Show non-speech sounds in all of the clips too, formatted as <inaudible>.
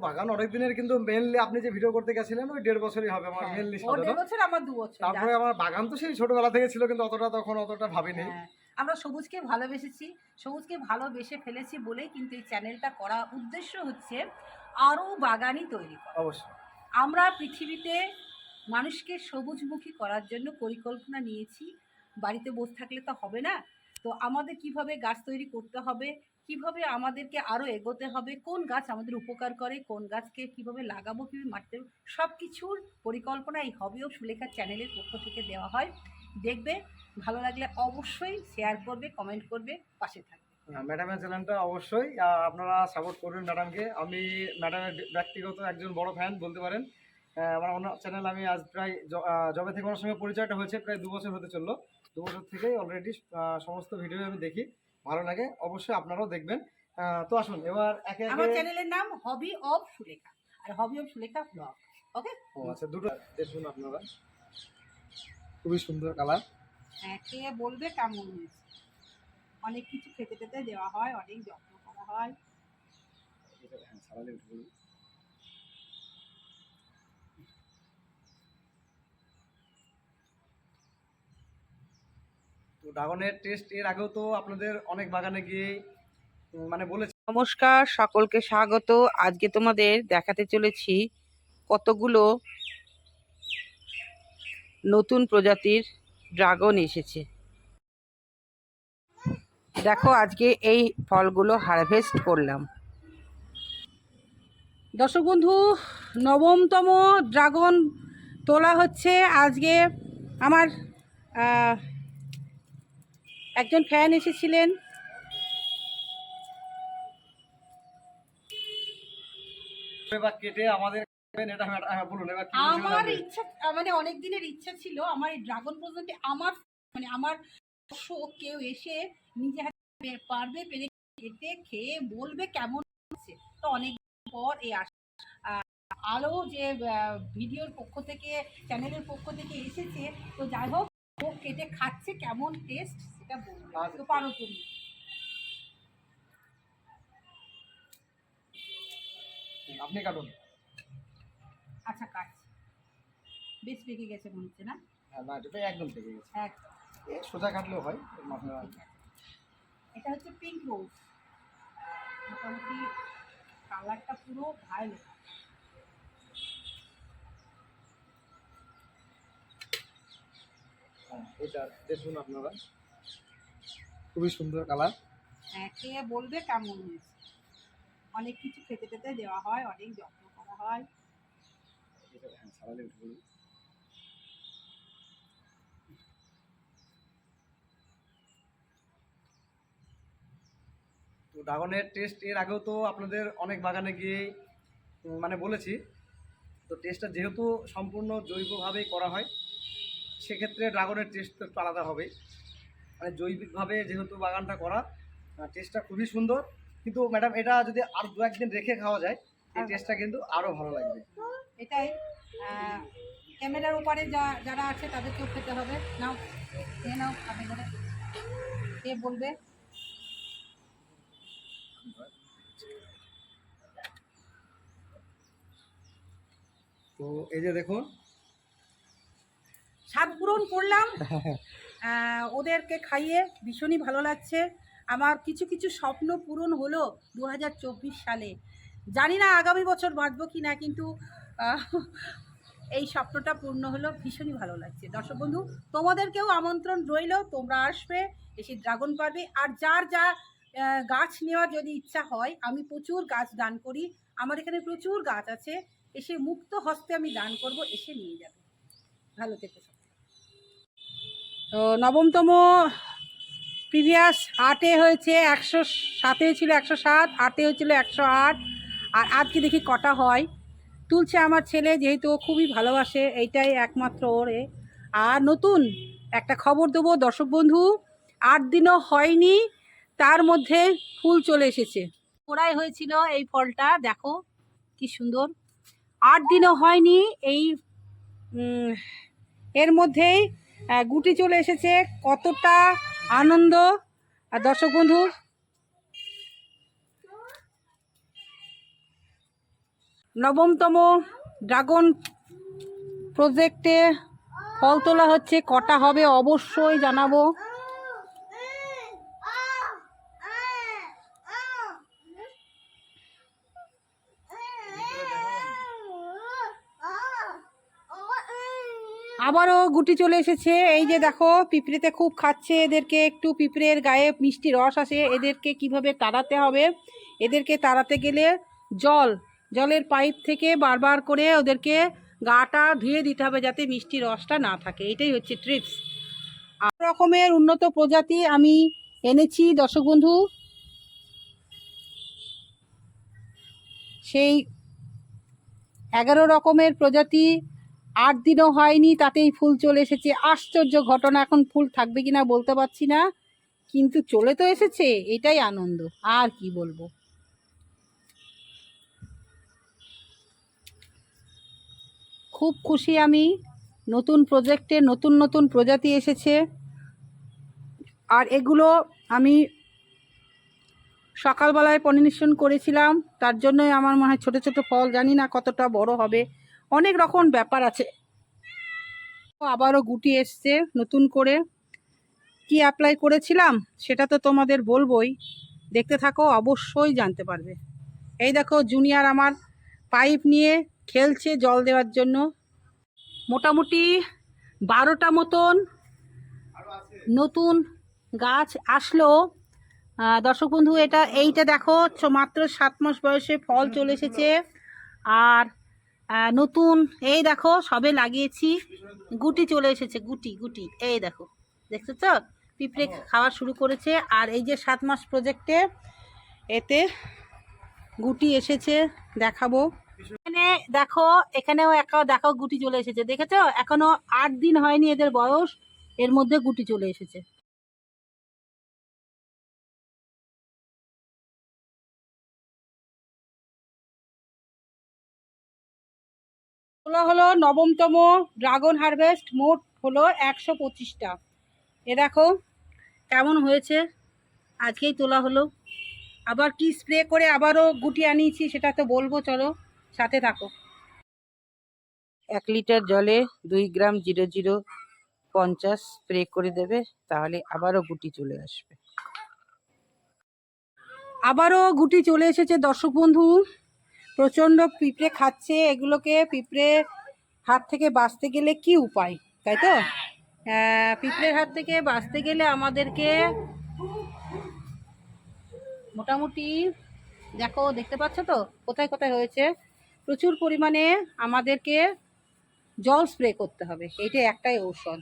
বাগান অনেক দিনের কিন্তু মেনলি আপনি যে ভিডিও করতে গেছিলেন ওই দেড় বছরই হবে আমার হ্যাঁ, মেনলি বছর আমার দু বছর তারপরে আমার বাগান তো সেই ছোটবেলা থেকে ছিল কিন্তু অতটা তখন অতটা ভাবিনি। হ্যাঁ, আমরা সবুজকে ভালোবেসেছি সবুজকে ভালোবেসে ফেলেছি বলেই কিন্তু এই চ্যানেলটা করা উদ্দেশ্য হচ্ছে আরও বাগানই তৈরি করা। অবশ্যই। আমরা পৃথিবীতে মানুষকে সবুজমুখী করার জন্য পরিকল্পনা নিয়েছি বাড়িতে বসে থাকলে তো হবে না। তো আমাদের কীভাবে গাছ তৈরি করতে হবে? কীভাবে আমাদেরকে আরও এগোতে হবে? কোন গাছ আমাদের উপকার করে? কোন গাছকে কীভাবে লাগাবো? কীভাবে মারতে সব কিছুর পরিকল্পনা এই হবেও সুলেখা চ্যানেলের পক্ষ থেকে দেওয়া হয়। দেখবে, ভালো লাগলে অবশ্যই শেয়ার করবে কমেন্ট করবে, পাশে থাকবে। ম্যাডামের চ্যানেলটা অবশ্যই আপনারা সাপোর্ট করবেন ম্যাডামকে আমি ম্যাডামের ব্যক্তিগত একজন বড় ফ্যান বলতে পারেন। আমার অন্য চ্যানেল আমি আজ প্রায় জবে থেকে ওনার সঙ্গে পরিচয়টা হয়েছে, প্রায় দু বছর হতে চলল। দু বছর থেকেই অলরেডি সমস্ত ভিডিও আমি দেখি। ভালো লাগে অবশ্যই আপনারাও দেখবেন। তো আসুন এবার একে আমার চ্যানেলের নাম hobby of Sulekha R hobby of Sulekha blog okay ও আচ্ছা দুটো দেখুন আপনারা। খুবই সুন্দর কালার হ্যাঁ খেয়ে বলবে কেমন হয়েছে? অনেক কিছু খেতে খেতে দেওয়া হয় অনেক যত্ন করা হয়। ড্রাগনের টেস্ট এর আগেও তো আপনাদের অনেক বাগানে গিয়ে মানে বলেছি। নমস্কার, সকলকে স্বাগত। আজকে তোমাদের দেখাতে চলেছি কতগুলো নতুন প্রজাতির ড্রাগন এসেছে। দেখো, আজকে এই ফলগুলো হারভেস্ট করলাম। দর্শক বন্ধু, নবমতম ড্রাগন তোলা হচ্ছে আজকে আমার একজন ফ্যান এসেছিলেন। এবার কেটে আমাদের এটা হ্যাঁ, বলছিলেন আমার ইচ্ছা মানে অনেক দিনের ইচ্ছা ছিল আমার এই ড্রাগন প্রজাতি আমার মানে আমার শো কেউ এসে নিজে হাতে পারবে পেরে খেতে খেয়ে বলবে কেমন হচ্ছে। তো অনেক পর এই আস আহ, আরও যে আহ, ভিডিওর পক্ষ থেকে চ্যানেলের পক্ষ থেকে এসেছে তো যাই হোক ও কেটে খাচ্ছে কেমন টেস্ট সেটা বলবে। আচ্ছা। তো পারো তুমি। আপনি কাটুন। আচ্ছা কাটছি। বেশ পেকে গেছে মনে হচ্ছে না? হ্যাঁ না এটা একদম থেকে গেছে। একদম। সোজা কাটলেও হয়। এটা হচ্ছে পিঙ্ক রোজ মোটামুটি কালারটা পুরো ভায়োলেট হ্যাঁ, এটা দেখুন আপনারা। খুবই সুন্দর কালার। হ্যাঁ খেয়ে বলবে কেমন হয়েছে? অনেক কিছু খেতে টেতে দেওয়া হয় অনেক যত্ন করা হয়। তো ড্রাগনের টেস্ট এর আগেও তো আপনাদের অনেক বাগানে গিয়ে মানে বলেছি তো টেস্টটা যেহেতু সম্পূর্ণ জৈবভাবেই করা হয় সেক্ষেত্রে ড্রাগনের টেস্ট তো একটু আলাদা হবে মানে জৈবিকভাবে যেহেতু বাগানটা করা টেস্টটা খুবই সুন্দর। কিন্তু ম্যাডাম এটা যদি আর দু একদিন রেখে খাওয়া যায় এই টেস্টটা কিন্তু আরও ভালো লাগবে। এটাই। ক্যামেরার উপরে যা যারা আছে তাদেরকেও খেতে হবে। নাও খেয়ে নাও আপনি করে কে বলবে? তো এই যে দেখুন। স্বাদ পূরণ করলাম। <laughs> ওদেরকে খাইয়ে ভীষণই ভালো লাগছে। আমার কিছু কিছু স্বপ্ন পূরণ হলো দু হাজার চব্বিশ সালে। জানি না আগামী বছর বাঁচবো কি না, কিন্তু এই স্বপ্নটা পূর্ণ হলো, ভীষণই ভালো লাগছে। দর্শক বন্ধু, তোমাদেরকেও আমন্ত্রণ রইল, তোমরা আসবে, এসে ড্রাগন পারবে। আর যার যা গাছ নেওয়ার যদি ইচ্ছা হয়, আমি প্রচুর গাছ দান করি। আমার এখানে প্রচুর গাছ আছে, এসে মুক্ত হস্তে আমি দান করব, এসে নিয়ে যাবে। ভালো থেকো। তো নবমতম প্রিভিয়াস আটে হয়েছে একশো সাতে ছিল একশো সাত, আটে হয়েছিল একশো আট। আর আজকে দেখি কটা হয়। তুলছে আমার ছেলে, যেহেতু খুবই ভালোবাসে, এইটাই একমাত্র ওরে। আর নতুন একটা খবর দেবো, দর্শক বন্ধু, আট দিনও হয়নি, তার মধ্যে ফুল চলে এসেছে। ওরাই হয়েছিল এই ফলটা, দেখো কি সুন্দর। আট দিনও হয়নি, এই এর মধ্যেই গুটি চলে এসেছে। কতটা আনন্দ। আর দর্শক বন্ধু, নবমতম ড্রাগন প্রজেক্টে ফল তোলা হচ্ছে। কটা হবে অবশ্যই জানাব। আবারও গুটি চলে এসেছে। এই যে দেখো, পিঁপড়েতে খুব খাচ্ছে। এদেরকে একটু পিঁপড়ের গায়ে মিষ্টি রস আসে। এদেরকে কীভাবে তাড়াতে হবে? এদেরকে তাড়াতে গেলে জল, জলের পাইপ থেকে বারবার করে ওদেরকে গাটা ধুয়ে দিতে হবে যাতে মিষ্টি রসটা না থাকে। এটাই হচ্ছে ট্রিপস আর রকমের উন্নত প্রজাতি আমি এনেছি দর্শক বন্ধু সেই এগারো রকমের প্রজাতি আট দিনও হয়নি, তাতেই ফুল চলে এসেছে। আশ্চর্য ঘটনা, এখন ফুল থাকবে কিনা বলতে পারছি না, কিন্তু চলে তো এসেছে, এটাই আনন্দ, আর কি বলব। খুব খুশি আমি, নতুন প্রজেক্টে নতুন নতুন প্রজাতি এসেছে, আর এগুলো আমি সকালবেলায় পলিনেশন করেছিলাম, তার জন্যই আমার মনে হয় ছোটো ছোটো ফল, জানি না কতটা বড় হবে। অনেক রকম ব্যাপার আছে। আবারও গুটি এসছে নতুন করে। কি অ্যাপ্লাই করেছিলাম সেটা তো তোমাদের বলবই। দেখতে থাকো, অবশ্যই জানতে পারবে। এই দেখো জুনিয়র আমার পাইপ নিয়ে খেলছে জল দেওয়ার জন্য। মোটামুটি বারোটা মতন নতুন গাছ আসলো। দর্শক বন্ধু, এটা এইটা দেখো মাত্র সাত মাস বয়সে ফল চলে এসেছে। আর নতুন এই দেখো সবে লাগিয়েছি। গুটি চলে এসেছে গুটি গুটি। এই দেখো দেখছ তো? পিঁপড়ে খাওয়া শুরু করেছে। আর এই যে সাত মাস প্রজেক্টে এতে গুটি এসেছে দেখাবো। এখানে দেখো এখানেও একা দেখো গুটি চলে এসেছে। দেখেছ? এখনও আট দিন হয়নি এদের বয়স এর মধ্যে গুটি চলে এসেছে। হলো হলো নবমতম ড্রাগন হারভেস্ট, মোট হলো একশো পঁচিশটা। এ দেখো কেমন হয়েছে, আজকেই তোলা হলো। আবার কি স্প্রে করে আবারও গুটি আনিয়েছি সেটা তো বলব, চলো সাথে থাকো। এক লিটার জলে দুই গ্রাম জিরো জিরো পঞ্চাশ স্প্রে করে দেবে, তাহলে আবারও গুটি চলে আসবে। আবারও গুটি চলে এসেছে, দর্শক বন্ধু। প্রচণ্ড পিঁপড়ে খাচ্ছে, এগুলোকে পিঁপড়ে হাত থেকে বাঁচতে গেলে কি উপায়, তাই তো? পিঁপড়ের হাত থেকে বাঁচতে গেলে আমাদেরকে মোটামুটি, দেখো, দেখতে পাচ্ছ তো? কোথায় কোথায় হয়েছে? প্রচুর পরিমাণে আমাদেরকে জল স্প্রে করতে হবে এইটা একটাই ঔষধ।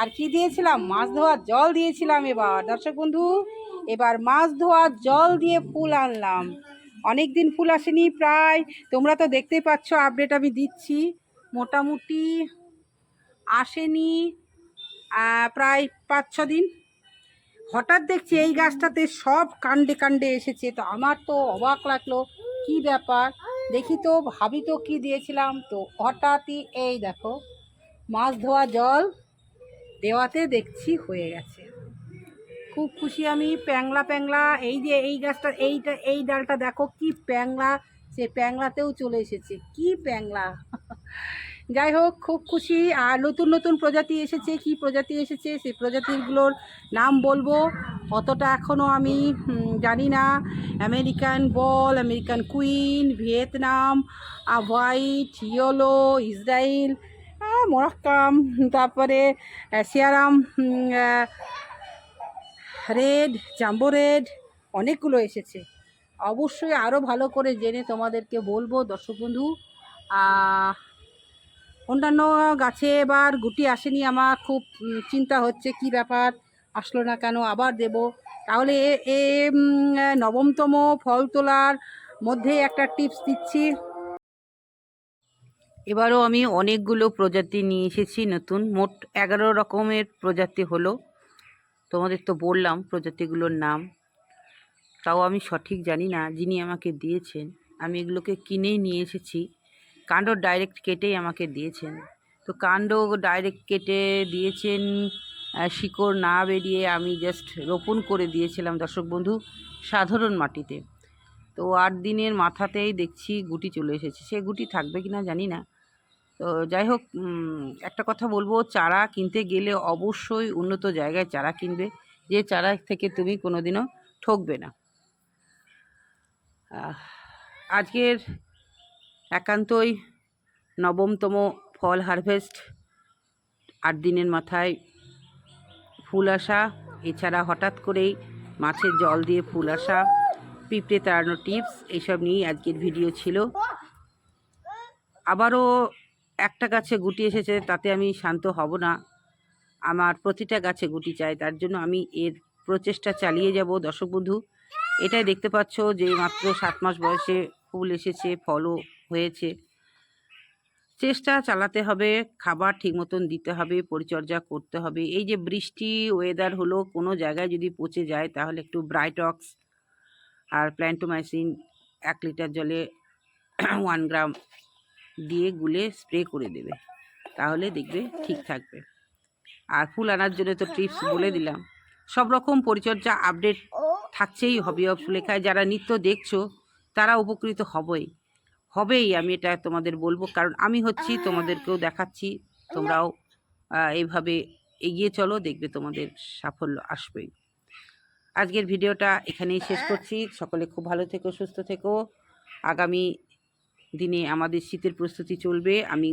আর কি দিয়েছিলাম? মাছ ধোয়ার জল দিয়েছিলাম এবার। দর্শক বন্ধু, এবার মাছ ধোয়ার জল দিয়ে ফুল আনলাম। অনেক দিন ফুল আসেনি, প্রায় তোমরা তো দেখতেই পাচ্ছ আপডেট আমি দিচ্ছি। মোটামুটি আসেনি প্রায় পাঁচ, ছ দিন। হঠাৎ দেখছি এই গাছটাতে সব কাণ্ডে কাণ্ডে এসেছে, তো আমার তো অবাক লাগল, কি ব্যাপার? দেখি তো, ভাবি তো কী দিয়েছিলাম, তো হঠাৎই এই দেখো, মাছ ধোয়া জল দেওয়াতে দেখছি হয়ে গেছে। খুব খুশি আমি। প্যাংলা প্যাংলা এই যে এই গাছটা এইটা এই ডালটা দেখো কি প্যাংলা সে প্যাংলাতেও চলে এসেছে কি প্যাংলা। যাই হোক খুব খুশি। আর নতুন নতুন প্রজাতি এসেছে কি প্রজাতি এসেছে সেই প্রজাতিগুলোর নাম বলব। অতটা এখনও আমি জানি না। American ball American queen Vietnam white yellow Israel মরক্কাম তারপরে আহ, রেড জাম্বো রেড অনেকগুলো এসেছে। অবশ্যই আরও ভালো করে জেনে তোমাদেরকে বলব, দর্শক বন্ধু। অন্যান্য গাছে এবার গুটি আসেনি, আমার খুব চিন্তা হচ্ছে কি ব্যাপার, আসলো না কেন, আবার দেব। তাহলে এ নবমতম ফল তোলার মধ্যে একটা টিপস দিচ্ছি। এবারও আমি অনেকগুলো প্রজাতি নিয়ে এসেছি, নতুন। মোট এগারো রকমের প্রজাতি হলো। তোমাদের তো বললাম প্রজাতিগুলোর নাম। তাও আমি সঠিক জানি না যিনি আমাকে দিয়েছেন। আমি এগুলোকে কিনেই নিয়ে এসেছি। কাণ্ড ডাইরেক্ট কেটেই আমাকে দিয়েছেন। তো কাণ্ড ডাইরেক্ট কেটে দিয়েছেন শিকড় না বেরিয়ে আমি জাস্ট রোপণ করে দিয়েছিলাম দর্শক বন্ধু সাধারণ মাটিতে। তো আট দিনের মাথাতেই দেখছি গুটি চলে এসেছে। সে গুটি থাকবে কি না জানি না। তো যাই হোক একটা কথা বলব, চারা কিনতে গেলে অবশ্যই উন্নত জায়গায় চারা কিনবে। যে চারা থেকে তুমি কোনোদিনও ঠকবে না। আজকের একান্তই নবমতম ফল হারভেস্ট। আট দিনের মাথায় ফুল আসা, এছাড়া হঠাৎ করেই মাছের জল দিয়ে ফুল আসা, পিঁপড়ে তাড়ানো টিপস, এইসব নিয়েই আজকের ভিডিও ছিল। আবারও একটা গাছে গুটি এসেছে, তাতে আমি শান্ত হব না। আমার প্রতিটা গাছে গুটি চাই, তার জন্য আমি এর প্রচেষ্টা চালিয়ে যাব। দর্শক বন্ধু, এটাই দেখতে পাচ্ছ যে মাত্র সাত মাস বয়সে ফুল এসেছে, ফলও হয়েছে। চেষ্টা চালাতে হবে, খাবার ঠিক মতন দিতে হবে, পরিচর্যা করতে হবে। এই যে বৃষ্টি ওয়েদার হলো, কোনো জায়গায় যদি পচে যায়, তাহলে একটু ব্রাইটক্স আর প্ল্যান্টোমাইসিন এক লিটার জলে ওয়ান গ্রাম দিয়ে গুলে স্প্রে করে দেবে। তাহলে দেখবে ঠিক থাকবে। আর ফুল আনার জন্য তো টিপস বলে দিলাম। সব রকম পরিচর্যা আপডেট থাকছেই হবি অফ সুলেখায় যারা নিত্য দেখছ, তারা উপকৃত হবেই। হবেই, আমি এটা তোমাদের বলব। কারণ আমি হচ্ছি, তোমাদেরকেও দেখাচ্ছি। তোমরাও এইভাবে এগিয়ে চলো, দেখবে তোমাদের সাফল্য আসবেই। আজকের ভিডিওটা এখানেই শেষ করছি। সকলে খুব ভালো থেকো, সুস্থ থেকো। আগামী দিনে আমাদের শীতের প্রস্তুতি চলবে। আমি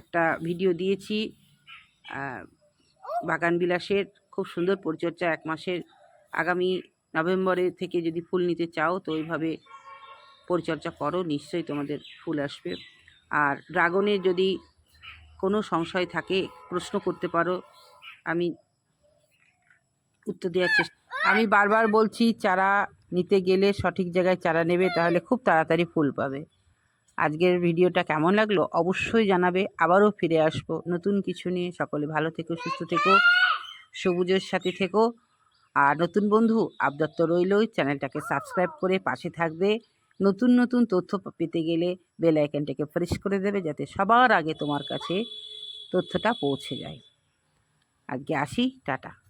একটা ভিডিও দিয়েছি বাগান বিলাসের খুব সুন্দর পরিচর্যা এক মাসের। আগামী নভেম্বরে থেকে যদি ফুল নিতে চাও, তো ওইভাবে পরিচর্যা করো, নিশ্চয়ই তোমাদের ফুল আসবে। আর ড্রাগনের যদি কোনো সংশয় থাকে, প্রশ্ন করতে পারো, আমি উত্তর দেওয়ার চেষ্টা আমি বারবার বলছি, চারা নিতে গেলে সঠিক জায়গায় চারা নেবে, তাহলে খুব তাড়াতাড়ি ফুল পাবে। আজকের ভিডিওটা কেমন লাগল অবশ্যই জানাবে। আবারও ফিরে আসব। নতুন কিছু নিয়ে সকলে ভালো থেকো, সুস্থ থেকো, সবুজের সাথে থেকো। আর নতুন বন্ধু আবদার তো রইলই। চ্যানেলটাকে সাবস্ক্রাইব করে পাশে থাকবে। নতুন নতুন তথ্য পেতে গেলে বেল আইকনটাকে প্রেস করে দেবে যাতে সবার আগে তোমার কাছে তথ্যটা পৌঁছে যায়। আজকে আসি। টাটা।